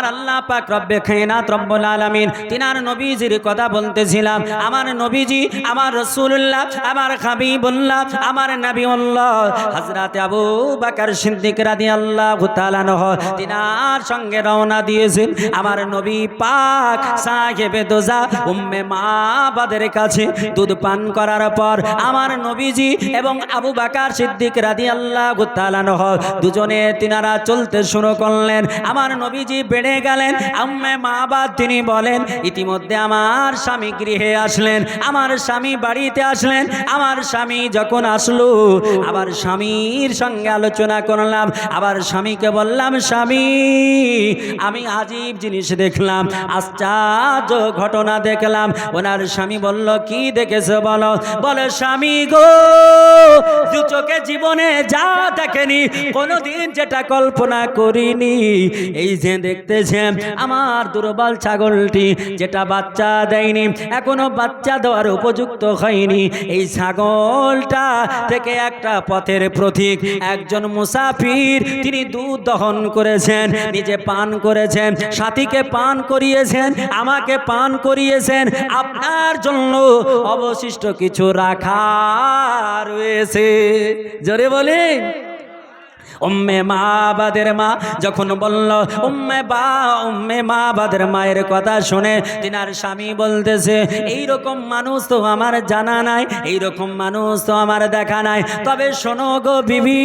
আমার আল্লাহ পাক রব্বে খায়নাত রব্বুল আলামিন তিনার নবীজির কথা বলতেছিলাম। আমার নবীজি, আমার রাসূলুল্লাহ, আমার হাবিবুল্লাহ, আমার নবীউল্লাহ, হযরত আবু বকর সিদ্দিক রাদিয়াল্লাহু তাআলা নহ তিনার সঙ্গে রওনা দিয়েছেন আমার নবী পাক সাহেবে দোজা উম্মে মাবাদের কাছে দুধ পান করার পর আমার নবীজি এবং আবু বাকার সিদ্দিক রাদি আল্লাহ দুজনে তিনারা চলতে শুরু করলেন। আমার নবীজি বেড়ে গেলেন। আম্মে মাবাদ তিনি বলেন, ইতিমধ্যে আমার স্বামী গৃহে আসলেন, আমার স্বামী বাড়িতে আসলেন, আমার স্বামী যখন আসলো, আবার স্বামীর সঙ্গে আলোচনা করলাম, আবার স্বামীকে বললাম, স্বামী, আমি আজীব জিনিস দেখলাম, আশ্চর্য ঘটনা দেখলাম। ওনার স্বামী বলল, কি দেখেছে বলো? বলে, স্বামী গো, দু চোখে জীবনে যা দেখেনি, কোনোদিন যেটা কল্পনা করিনি। এই যে দেখতেছেন আমার দুর্বল ছাগলটি যেটা বাচ্চা দেয়নি, এখনও বাচ্চা দেওয়ার উপযুক্ত হয়নি। এই ছাগলটা থেকে একটা পথের প্রতীক, একজন মুসাফির, তিনি দুধ দহন করেছেন, নিজে পান করেছেন, সাথীকে পান করিয়েছেন, আমাকে পান করিয়েছেন, আপনার জন্য অবশিষ্ট কিছু রাখা রয়েছে। জোরে বলেন। উম্মে মা বাদের মা যখন বলল, উম্মে বা, উম্মে মা বাদের মায়ের কথা শুনে তিনার স্বামী বলতেছে এই রকম মানুষ তো আমার জানা নাই এই রকম মানুষ তো আমার দেখা নাই। তবে শোনো গো বিবি,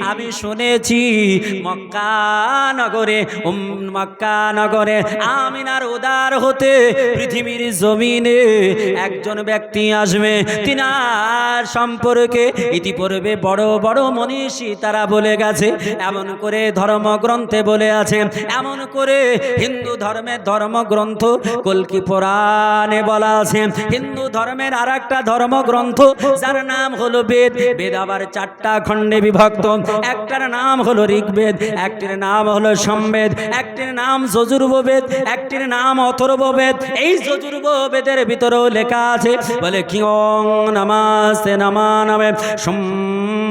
আমি শুনেছি মক্কা নগরে, উম, মক্কা নগরে আমিনার উদার হতে পৃথিবীর জমিনে একজন ব্যক্তি আসবে। তিনার সম্পর্কে ইতিপূর্বে বড় বড় মনীষী তারা বলে গেছে এমন করে ধর্মগ্রন্থে বলে আছে, এমন করে হিন্দু ধর্মের ধর্মগ্রন্থ কলকি পুরাণে বলা আছে। হিন্দু ধর্মের আর একটা ধর্মগ্রন্থ, যার নাম হলো বেদ। বেদ আবার চারটা খণ্ডে বিভক্ত। একটার নাম হলো ঋগ্বেদ, একটির নাম হলো সম্বেদ, একটির নাম যজুর্বেদ একটির নাম অথর্ববেদ। এই যজুর্বেদের ভিতরেও লেখা আছে, বলে কি ওং নমাস্তে নমা নমে, সোম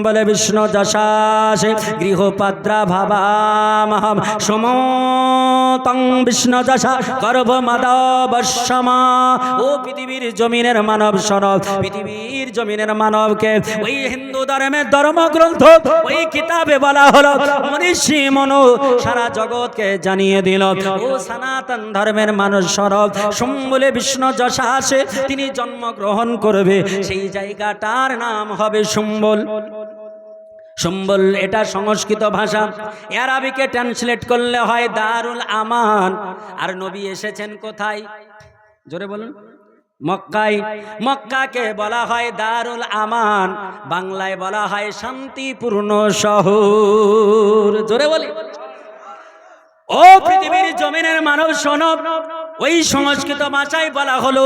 বলে বিষ্ণু যশাসে। গৃহপাদ্রা ভাবামহম সমতং বিষ্ণু যশা গর্ভ মাদবসমা ও পৃথিবীর জমিনের মানব সরব পৃথিবীর জমিনের মানবকে ওই হিন্দু ধর্মের ধর্মগ্রন্থ, ওই কিতাবে বলা হলো। মনীষী মনো সারা জগৎকে জানিয়ে দিল, ও সনাতন ধর্মের মানুষ সরব সম্বলে বিষ্ণু যশা আসে তিনি জন্মগ্রহণ করবে, সেই জায়গাটার নাম হবে সম্বল। সম্বল, এটা সংস্কৃত ভাষা। অ্যারাবিকে ট্রান্সলেট করলে হয় দারুল আমান। আর নবী এসেছেন কোথায়? জোরে বলুন। মক্কায়। মক্কাকে বলা হয় দারুল আমান। বাংলায় বলা হয় শান্তিপূর্ণ শহর। জোরে বলি। ও পৃথিবীর জমিনের মানব সনব ওই সংস্কৃত ভাষায় বলা হলো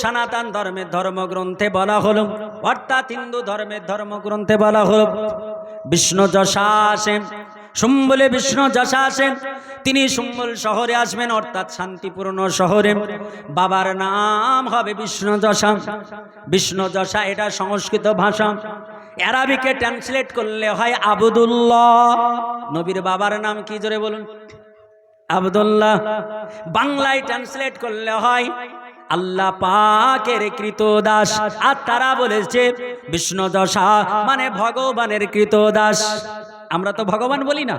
সনাতন ধর্মের ধর্মগ্রন্থে বলা হলো, অর্থাৎ হিন্দু ধর্মের ধর্মগ্রন্থে বলা হলো, বিষ্ণু যশা আসেন, সম্বলে বিষ্ণু যশা আসেন, তিনি সম্বল শহরে আসবেন, অর্থাৎ শান্তিপূর্ণ শহরে। বাবার নাম হবে বিষ্ণু যশা। বিষ্ণু যশা এটা সংস্কৃত ভাষা। অ্যারাবিকে ট্রান্সলেট করলে হয় আবুদুল্লাহ। নবীর বাবার নাম কি জোরে বলুন? আবদুল্লাহ। বাংলায় ট্রান্সলেট করলে হয় আল্লাহ পাকের কৃত দাস আর তারা বলেছে, বিষ্ণু দশা মানে ভগবানের কৃত দাস আমরা তো ভগবান বলি না।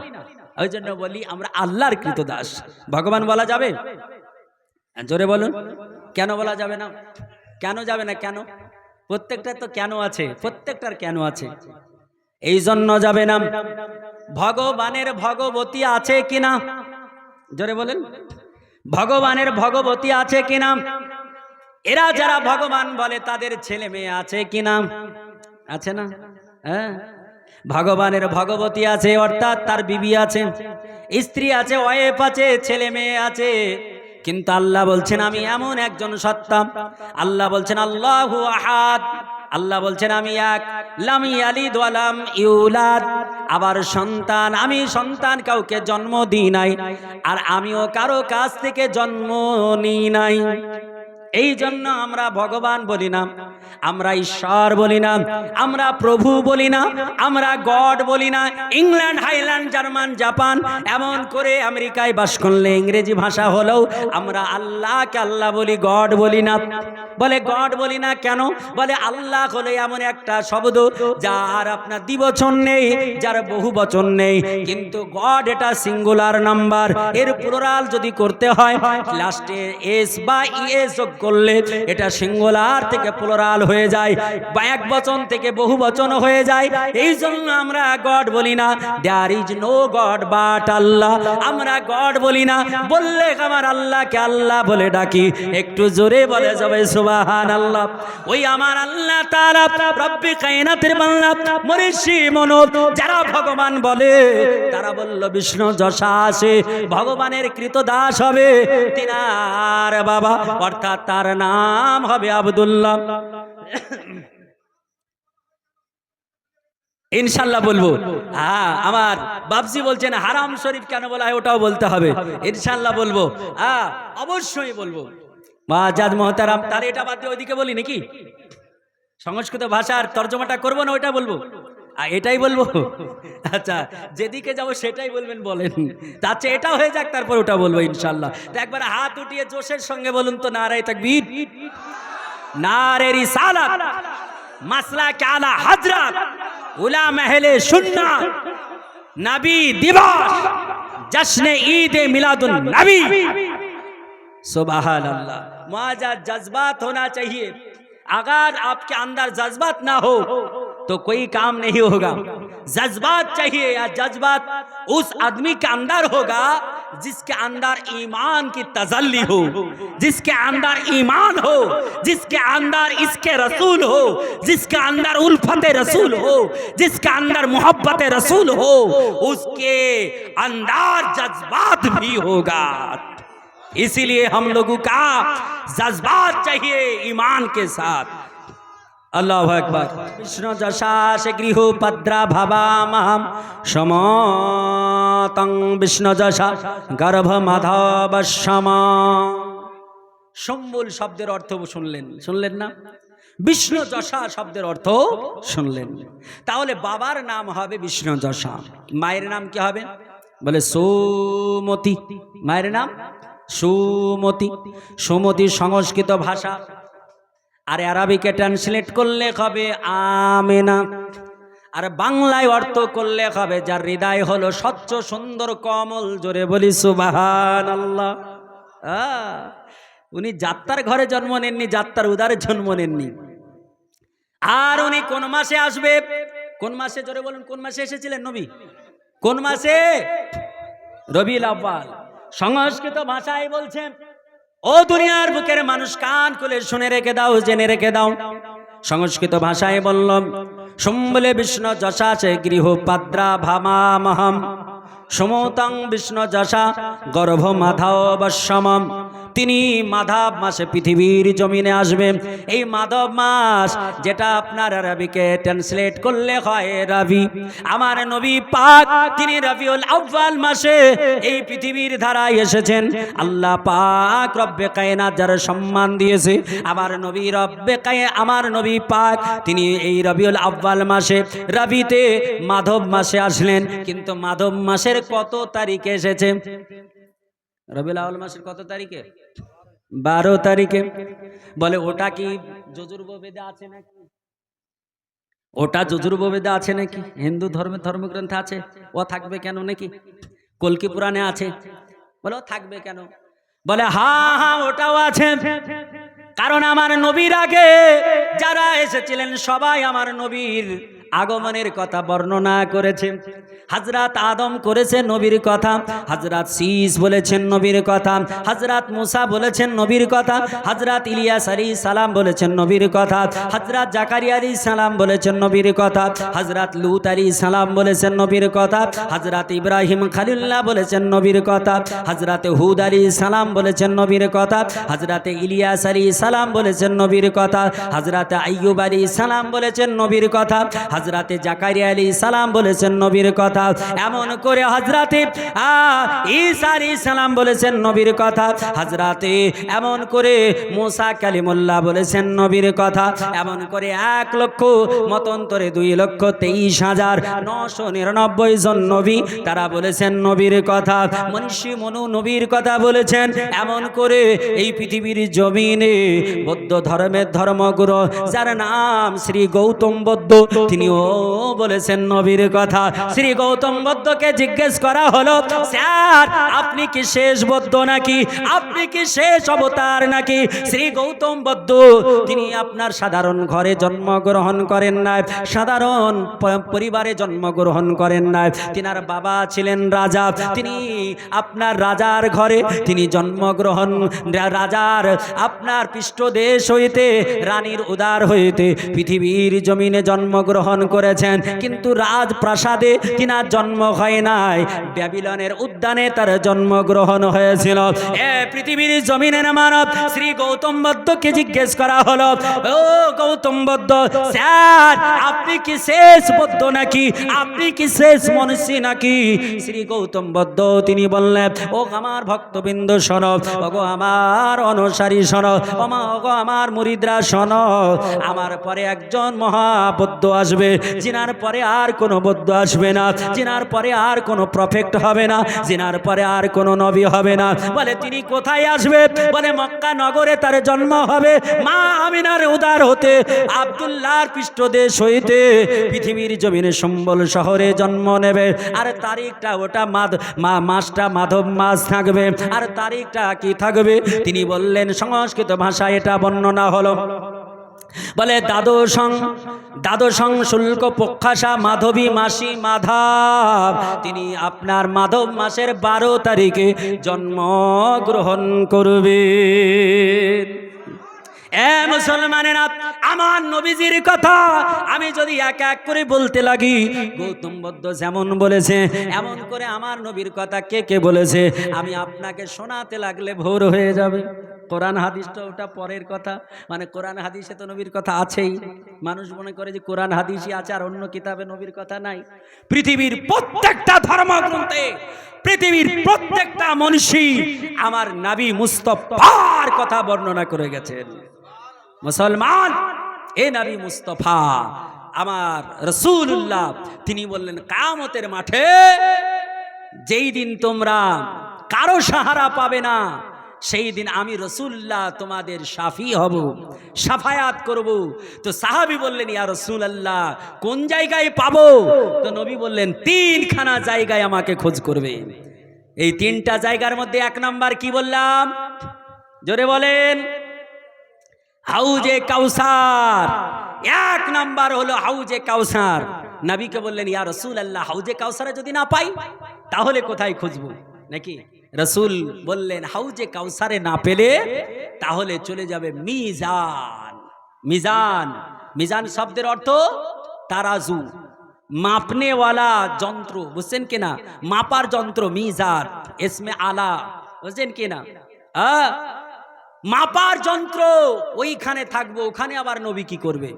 ওই জন্য বলি, আমরা আল্লাহর কৃত দাস ভগবান বলা যাবে? জোরে বলুন। কেন বলা যাবে না? কেন যাবে না কেন? প্রত্যেকটা তো কেন আছে? প্রত্যেকটার কেন আছে? এই জন্য যাবে না। ভগবানের ভগবতী আছে কিনা? জোরে বলেন। ভগবানের ভগবতী আছে কিনা? এরা যারা ভগবান বলে তাদের ছেলে মেয়ে আছে কি নাম? আছে না? হ্যাঁ? ভগবানের ভগবতী আছে, অর্থাৎ তার বিবি আছে, স্ত্রী আছে ওয়েফ আছে, ছেলে মেয়ে আছে। কিন্তু আল্লাহ বলছেন, আমি এমন একজন সত্তা। আল্লাহ বলছেন, আল্লাহু আহাদ। আল্লাহ বলছেন, আমি এক। লাম ইয়ালিদ ওয়ালাম ইউলাদ। আবার সন্তান, আমি সন্তান কাউকে জন্ম দিই নাই, আর আমিও কারও কাছ থেকে জন্ম নিই নাই। এই জন্য আমরা ভগবান বলি না, আমরা ঈশ্বর বলি না, আমরা প্রভু বলি না, আমরা গড বলি না, ইংল্যান্ড, হাইল্যান্ড, জার্মান, জাপান, এমন করে আমেরিকায় বাস করলে ইংরেজি ভাষা হলেও আমরা আল্লাহকে আল্লাহ বলি, গড বলি না। বলে গড বলি না কেন? বলে আল্লাহ হলে এমন একটা শব্দ যার আপনার দ্বিবচন নেই, যার বহু বচন নেই। কিন্তু গড এটা সিঙ্গুলার নাম্বার। এর প্লোরাল যদি করতে হয় লাস্টে এস বা ইএস করলে এটা সিঙ্গুলার থেকে প্লোরাল হয়ে যায়, বা এক বচন থেকে বহু বচন হয়ে যায়। এই জন্য আমরা গড বলি না there is no God but Allah আমরা গড বলি না, বললে আমার আল্লাহকে আল্লাহ বলে ডাকি। একটু জোরে বলে যাবে সুবাহান আল্লাহ ওই আমার আল্লাহ তারা রব্বি কায়নাতের বাংলা মনীষী মনব যারা ভগবান বলে, তারা বলল, বিষ্ণু যশা আসে ভগবানের কৃত দাস হবে। তিনার বাবা, অর্থাৎ তার নাম হবে আবদুল্লাহ। ইনশাল্লাহ বলব। হ্যাঁ আমার বাপজি বলছেন, হারাম শরীফ কেন বলা হয় ওটাও বলতে হবে। ইনশাল্লাহ বলব। হ্যাঁ অবশ্যই বলব। মাজাদ মহতারাম তার এটা বাদ দিয়ে ওইদিকে বলি নাকি? সংস্কৃত ভাষার তর্জমাটা করব না ওইটা বলব? এটাই বলবো আচ্ছা যেদিকে যাবো সেটাই বলবেন বলেন তার চেয়ে এটা হয়ে যাক তারপর ওটা বলবো ইনশাল্লাহ তো একবার হাত উঠিয়ে জোশের সঙ্গে বলুন তো নারায় তাকবীর নারে রিসালাত মাসলা কালা হজরত উলা মহলে সুন্না নবী দিবস जश्न ईद मिलादुन नबी सुबहान अल्लाह मुआजा जज्बात होना चाहिए अगर आपके अंदर जज्बात ना हो तो कोई काम नहीं होगा। जज्बात चाहिए या जज्बात उस आदमी के अंदर होगा जिसके अंदर ईमान की तजल्ली हो, जिसके अंदर ईमान हो, जिसके अंदर इसके रसूल हो, जिसके अंदर उल्फत रसूल हो, जिसके अंदर मोहब्बत रसूल हो, उसके अंदर जज्बात भी होगा। इसीलिए हम लोगों का जज्बात चाहिए ईमान के साथ। আল্লাহ একবার কৃষ্ণ যশা সে গৃহ পদ্রা ভাবামহম। সমতং বিষ্ণু যশা গর্ভ মাধব সম সম্বুল শব্দের অর্থ শুনলেন। শুনলেন না? বিষ্ণু যশা শব্দের অর্থ শুনলেন। তাহলে বাবার নাম হবে বিষ্ণু যশা। মায়ের নাম কি হবে? বলে সুমতি। মায়ের নাম? সুমতি। সুমতি সংস্কৃত ভাষা। আর আরবিকে ট্রান্সলেট করলে হবে আমেনা। আর বাংলায় অর্থ করলে হবে, যার হৃদয় হলো স্বচ্ছ, সুন্দর, কমল, জোরে বলি সুবাহান আল্লাহ উনি যাত্রার ঘরে জন্ম নেননি, যাত্রার উদারে জন্ম নেননি। আর উনি কোন মাসে আসবে? কোন মাসে, জোরে বলুন, কোন মাসে এসেছিলেন নবী? কোন মাসে? রবিউল আব্বাল সংস্কৃত ভাষায় বলছেন ও দুনিয়ার বুকের মানুষ কান খুলে শুনে রেখে দাও, জেনে রেখে দাও। সংস্কৃত ভাষায় বললাম, সম্বলে বিষ্ণু যশাসে গৃহ পাদ্রা ভামা মহম। সমতং বিষ্ণু যশা গর্ভ মাধব সমম। তিনি মাধব মাসে পৃথিবীর জমিনে আসবেন এই মাধব মাস যেটা আপনার রবিকে ট্রান্সলেট করলে হয় রবি। আমার নবী পাক তিনি রবিউল আউ্বাল মাসে এই পৃথিবীর ধারায় এসেছেন। আল্লাহ পাক রব্বে কায়নাত যারা সম্মান দিয়েছে। আমার নবী রব্বে কায়ে, আমার নবী পাক তিনি এই রবিউল আব্বাল মাসে রবিতে মাধব মাসে আসলেন। কিন্তু মাধব মাসের কত তারিখে এসেছে? রবিউল আউ্বাল মাসের কত তারিখে? বারো তারিখে। বলে, ওটা কি যজুর্ব বেদে আছে নাকি? ওটা যজুর্ব বেদে আছে নাকি? হিন্দু ধর্মের ধর্মগ্রন্থে আছে। ও থাকবে কেন নাকি? কলকি পুরাণে আছে? বলে, ও থাকবে কেন? বলে, হা হা, ওটাও আছে। কারণ আমার নবীর আগে যারা এসেছিলেন, সবাই আমার নবীর আগমনের কথা বর্ণনা করেছে হাজরাত আদম করেছে নবীর কথা হাজরাত শীষ বলেছেন নবীর কথা হাজরাত মুসা বলেছেন নবীর কথা হাজরাত ইলিয়াস আলী সালাম বলেছেন নবীর কথা হাজরাত জাকারিয়া আলী সালাম বলেছেন নবীর কথা হাজরাত লুত আলী সালাম বলেছেন নবীর কথা হাজরাত ইব্রাহিম খালিল্লাহ বলেছেন নবীর কথা হাজরাতে হুদ আলী সালাম বলেছেন নবীর কথা হাজরাতে ইলিয়াস আলী সালাম বলেছেন নবীর কথা হাজরাতে আইয়ুব আলী সালাম বলেছেন নবীর কথা হাজরাতে জাকারিয়া আলী সালাম বলেছেন নবীর কথা। এমন করে হাজরাতে ঈসা আলী সালাম বলেছেন নবীর কথা। হাজরাতে এমন করে মোসা কালিমুল্লাহ বলেছেন নবীর কথা। এমন করে এক লক্ষ, মতন্তরে দুই লক্ষ তেইশ হাজার নশো নিরানব্বই জন নবী তারা বলেছেন নবীর কথা। মনীষী মনু নবীর কথা বলেছেন। এমন করে এই পৃথিবীর জমিনে বৌদ্ধ ধর্মের ধর্মগুরু, যার নাম শ্রী গৌতম বৌদ্ধ, তিনিও বলেছেন নবীর কথা। শ্রী গৌতম বৌদ্ধকে জিজ্ঞেস করা হলো, স্যার, আপনি কি শেষ বৌদ্ধ নাকি? আপনি কি শেষ অবতার নাকি? শ্রী গৌতম বৌদ্ধ, তিনি আপনার সাধারণ ঘরে জন্মগ্রহণ করেন নাই, সাধারণ পরিবারে জন্মগ্রহণ করেন নাই। তিনার বাবা ছিলেন রাজা, তিনি আপনার রাজার ঘরে, তিনি জন্মগ্রহণ রাজার আপনার পৃষ্ঠদেশ হইতে, রানীর উদার হইতে পৃথিবীর জমিনে জন্মগ্রহণ করেছেন। কিন্তু রাজপ্রাসাদে তিনার জন্ম হয় নাই। ব্যাবিলনের উদ্যানে তার জন্মগ্রহণ হয়েছিল। এ পৃথিবীর জমিনের মানব শ্রী গৌতম বদ্ধকে জিজ্ঞেস করা হলো, ও গৌতম বদ্ধ, স্যার, আপনি কি শেষ বদ্ধ নাকি? আপনি কি শেষ মনীষী নাকি? শ্রী গৌতম বদ্ধ, তিনি বললেন, ও আমার ভক্তবৃন্দ, শোনো, ওগো আমার অনুসারী, শোনো, ওমা, ওগো আমার মুরিদরা, শোনো, আমার পরে একজন মহাবদ্ধ আসবে জিনার পরে আর কোনো বদ্ধ আসবে না, জিনার পরে আর কোনো প্রফেক্ট হবে না, জিনার পরে আর কোনো নবী হবে না। বলে, তিনি কোথায় আসবে? বলে, মক্কা নগরে তার জন্ম হবে। মা আমিনার উদার হতে, আব্দুল্লাহর পৃষ্ঠদেশ হইতে পৃথিবীর জমিনে সম্বল শহরে জন্ম নেবে। আর তারিখটা ওটা মাধ মা, মাসটা মাধব মাস থাকবে। আর তারিখটা কি থাকবে? তিনি বললেন, সংস্কৃত ভাষায় এটা বর্ণনা হলো। বলে, দ্বাদশং দ্বাদশং শুল্ক পক্ষাসা মাধবী মাসি মাধব। তিনি আপনার মাধব মাসের বারো তারিখে জন্মগ্রহণ করবেন। এ মুসলমানেরা, আমার নবীজির কথা আমি যদি এক এক করে বলতে লাগি, গৌতম বদ্ধ যেমন বলেছে, এমন করে আমার নবীর কথা কে কে বলেছে, আমি আপনাকে শোনাতে লাগলে ভোর হয়ে যাবে। কোরআন হাদিসটা ওটা পরের কথা। মানে কোরআন হাদিসে তো নবীর কথা আছেই। মানুষ মনে করে যে কোরআন হাদিসই আছে আর অন্য কিতাবে নবীর কথা নাই। পৃথিবীর প্রত্যেকটা ধর্মগ্রন্থে, পৃথিবীর প্রত্যেকটা মনীষী আমার নাবি মুস্তফার কথা বর্ণনা করে গেছেন। মুসলমান, এ নবী মুস্তফা, আমার রসুল্লাহ তিনি বললেন কামতের মাঠে যেই দিন তোমরা কারও সাহারা পাবে না সেই দিন আমি রসুল্লাহ তোমাদের সাফি হব, সাফায়াত করব। তো সাহাবি বললেন, ইয়া রসুল আল্লাহ কোন জায়গায় পাবো? তো নবী বললেন, তিনখানা জায়গায় আমাকে খোঁজ করবে। এই তিনটা জায়গার মধ্যে এক নাম্বার কি বললাম? জোরে বলেন। হাউজে কাউসার। এক নাম্বার হলো হাউজে কাউসার। নবীকে বললেন, ইয়া রসুল আল্লাহ হাউজে কাউসারে যদি না পাই, তাহলে কোথায় খুঁজবো? নাকি? রসুল বললেন হাউজে কাউসারে না পেলে, তাহলে চলে যাবে মিজান। মিজান মিজান শব্দের অর্থ তারাজু। মাপনেওয়ালা যন্ত্র, বুঝছেন কিনা? মাপার যন্ত্র, মিজান, এসমে আলা, বুঝছেন কিনা? আহ! মাপার যন্ত্র, ওইখানে থাকব, ওখানে আবার নবী কি করবে?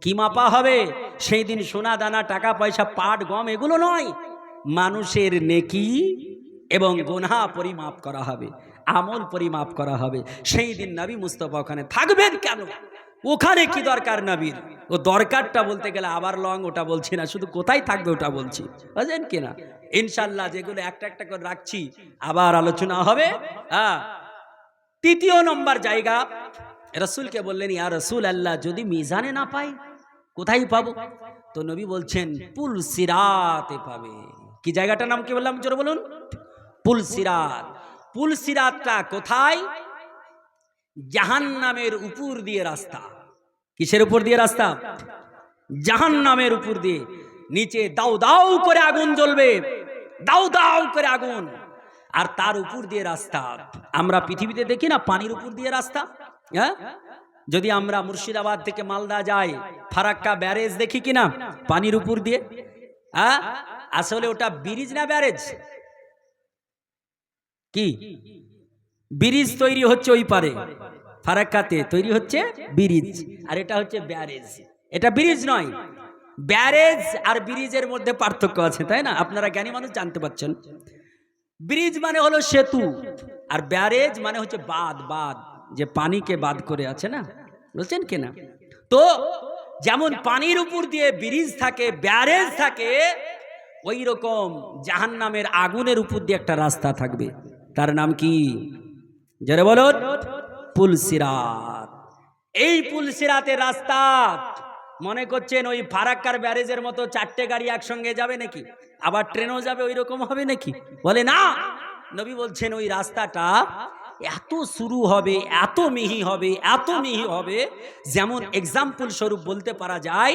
কি মাপা হবে? সেই দিন সোনা দানা টাকা পয়সা, পাট, গম, এগুলো নয়। মানুষের নেকি এবং গোনা পরিমাপ করা হবে আমল পরিমাপ করা হবে। সেই দিন নবী মুস্তফা ওখানে থাকবেন কেন? ওখানে কি দরকার নবীর? ও দরকারটা বলতে গেলে আবার লং ওটা বলছি না শুধু কোথায় থাকবে ওটা বলছি। বুঝলেন কিনা ইনশাল্লাহ যেগুলো একটা একটা করে রাখছি আবার আলোচনা হবে। হ্যাঁ। তৃতীয় নম্বর জায়গা। রসুলকে বললেন ইয়া রসুল আল্লাহ যদি মিজানে না পাই কোথায় পাবো? তো নবী বলছেন পুল সিরাতে পাবে। কি জায়গাটার নাম কি বললাম? জোরে বলুন। পুল সিরাত পুল সিরাতটা কোথায়? জাহান নামের উপর দিয়ে রাস্তা। কিসের উপর দিয়ে রাস্তা? জাহান নামের উপর দিয়ে। নিচে দাও দাও করে আগুন জ্বলবে। দাও দাও করে আগুন। আর তার উপর দিয়ে রাস্তা। আমরা পৃথিবীতে দেখি না পানির উপর দিয়ে রাস্তা? হ্যাঁ? যদি আমরা মুর্শিদাবাদ থেকে মালদা যাই, ফারাক্কা ব্যারেজ দেখি কিনা? পানির উপর দিয়ে। হ্যাঁ? আসলে ওটা ব্রিজ না ব্যারেজ? কি? ব্রিজ তৈরি হচ্ছে ওই পারে। ফারাক্কাতে তৈরি হচ্ছে ব্রিজ। আর এটা হচ্ছে ব্যারেজ। এটা ব্রিজ নয়। ব্যারেজ আর ব্রিজের মধ্যে পার্থক্য আছে, তাই না? আপনারা জ্ঞানী মানুষ জানতে পারছেন। ব্রিজ মানে হলো সেতু। আর ব্যারেজ মানে হচ্ছে বাঁধ বাঁধ। যে পানিকে বাদ করে আছে না? বলছেন কি না? তো যেমন পানির উপর দিয়ে ব্রিজ থাকে, ব্যারেজ থাকে ওই রকম জাহান নামের আগুনের উপর দিয়ে একটা রাস্তা থাকবে। তার নাম কি? জোরে বলো পুলসিরাত এই পুলসিরাতের রাস্তা, মনে করছেন ওই ফারাক্কার ব্যারেজের মতো চারটে গাড়ি একসঙ্গে যাবে নাকি? আবার ট্রেনও যাবে ওই রকম হবে নাকি? বলে না। নবী বলছেন, ওই রাস্তাটা এত শুরু হবে, এত মিহি হবে, এত মিহি হবে, যেমন এক্সাম্পল স্বরূপ বলতে পারা যায়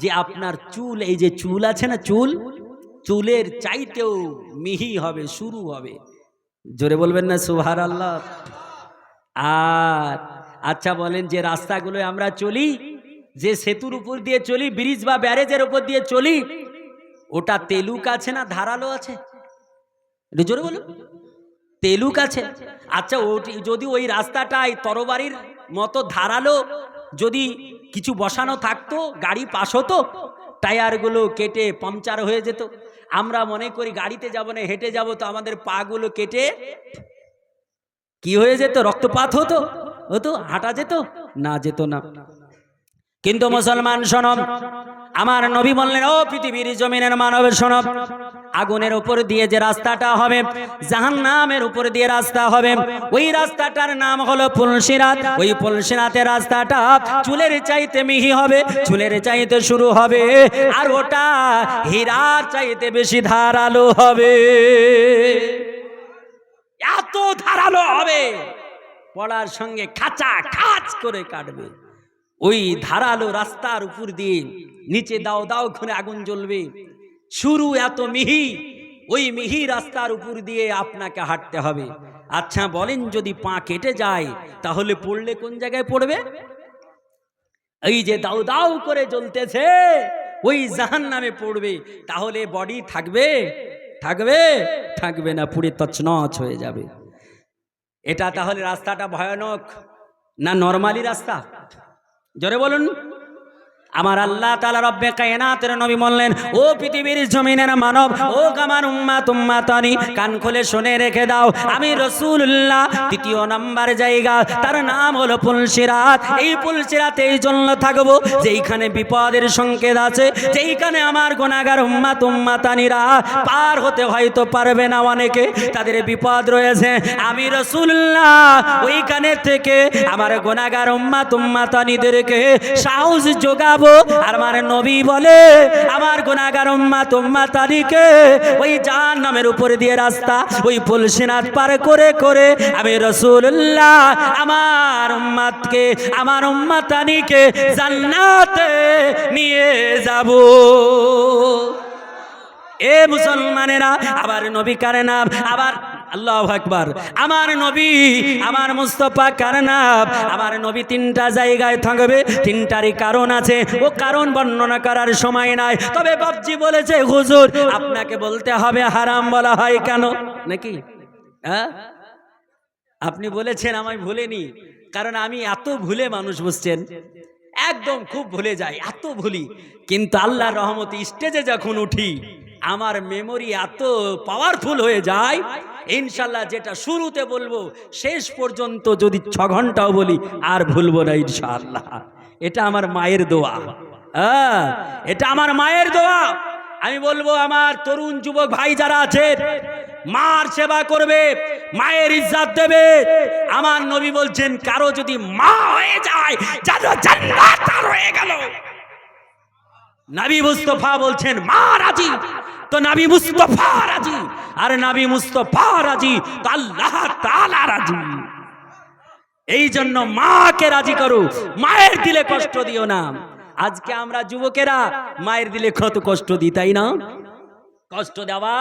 যে আপনার চুল, এই যে চুল আছে না চুল? চুলের চাইতেও মিহি হবে, শুরু হবে। জোরে বলবেন না সুহার আল্লাহ আর আচ্ছা বলেন যে রাস্তাগুলো আমরা চলি, যে সেতুর উপর দিয়ে চলি, ব্রিজ বা ব্যারেজের উপর দিয়ে চলি, ওটা তেলুক আছে না ধারালো আছে? জোরে বলুন। তেলুক আছে। আচ্ছা ওটি যদি ওই রাস্তাটায় তরবারির মতো ধারালো, যদি কিছু বসানো থাকতো, গাড়ি পাশ হতো, টায়ারগুলো কেটে পাংচার হয়ে যেত। আমরা মনে করি গাড়িতে যাব না, হেঁটে যাব তো আমাদের পাগুলো কেটে কি হয়ে যেত? রক্তপাত হতো? হতো? হাঁটা যেত? না যেত না। কিন্তু মুসলমান সনম আমার নবী বললেন, ও পৃথিবীর জমিনের মানব সনব আগুনের উপর দিয়ে যে রাস্তাটা হবে জাহান নামের উপর দিয়ে রাস্তা হবে, ওই রাস্তাটার নাম হলো পুলসিরাত। ওই পুলসিরাতের রাস্তাটা চুলের চাইতে মিহি হবে, চুলের চাইতে শুরু হবে, আর ওটা হীরার চাইতে বেশি ধারালো হবে। এত ধারালো হবে পড়ার সঙ্গে খাঁচা খাঁচ করে কাটবে। ওই ধারালো রাস্তার উপর দিয়ে নিচে দাও দাও করে আগুন জ্বলবে। শুরু এত মিহি, ওই মিহি রাস্তার উপর দিয়ে আপনাকে হাঁটতে হবে। আচ্ছা বলেন যদি পা কেটে যায়, তাহলে পড়লে কোন জায়গায় পড়বে? এই যে দাও দাও করে জ্বলতেছে, ওই জাহান নামে পড়বে। তাহলে বডি থাকবে? থাকবে? থাকবে না, পুড়ে তছনছ হয়ে যাবে। এটা তাহলে রাস্তাটা ভয়ানক না নর্মালি রাস্তা? জোরে বলুন। আমার আল্লাহ তালা রব্বে কায়নাতের নবী বললেন, ও পৃথিবীর জমিনের মানব, ও কামার উম্মা তুম্মা তানি কান খুলে শুনে রেখে দাও, আমি রসুল্লাহ তৃতীয় নাম্বার জায়গা, তার নাম হলো পুলসিরাত, এই পুলসিরাতে এই জন্য থাকব, যেইখানে বিপদের সংকেত আছে, যেইখানে আমার গোনাগার উম্মা তুম্মা তানিরা পার হতে হয়তো পারবে না অনেকে, তাদের বিপদ রয়েছে, আমি রসুল্লাহ ওইখানে থেকে আমার গোনাগার উম্মা তুম্মা তানিদেরকে সাহস যোগাবো আর আমার নবী বলে, আমার গুনাগার উম্মা তুম্মা তারিকে ওই জাহান নামের উপরে দিয়ে রাস্তা, ওই পুলসিনাথ পার করে করে আমি রসুল্লাহ আমার উম্মাতকে, আমার উম্মা তানিকে জান্নাতে নিয়ে যাব। এ মুসলমানেরা, আবার নবী কারে নাম, আবার আল্লাহ আকবার। আমার নবী, আমার মুস্তফা কারনাব আমার নবী তিনটা জায়গায় থাকবে, তিনটারই কারণ আছে। ও কারণ বর্ণনা করার সময় নাই। তবে বাবজি বলেছে, হুজুর, আপনাকে বলতে হবে হারাম বলা হয় কেন? নাকি? হ্যাঁ? আপনি বলেছেন আমায় ভুলেনি। কারণ আমি এত ভুলে মানুষ, বুঝছেন? একদম খুব ভুলে যাই, এত ভুলি। কিন্তু আল্লাহর রহমতে স্টেজে যখন উঠি আমার মেমোরি এত পাওয়ারফুল হয়ে যায়, ইনশাল্লাহ যেটা শুরুতে বলব, শেষ পর্যন্ত যদি ছ ঘন্টাও বলি, আর ভুলবো না ইনশাআল্লাহ। এটা আমার মায়ের দোয়া। হ্যাঁ এটা আমার মায়ের দোয়া। আমি বলব আমার তরুণ যুবক ভাই যারা আছে, মার সেবা করবে, মায়ের ইজ্জত দেবে। আমার নবী বলছেন, কারও যদি মা হয়ে যায় যেন জান্নাত হয়ে গেল। নবী মুস্তফা বলছেন, মা রাজি। তো নাবি মুস্তফা রাজি। আর নাবি মুস্তফা রাজি, তো আল্লাহ তাআলা রাজি। এই জন্য মাকে রাজি করো। মায়ের দিলে কষ্ট দিও না। আজকে আমরা যুবকেরা মায়ের দিলে কত কষ্ট দিই, তাই না? কষ্ট দেওয়া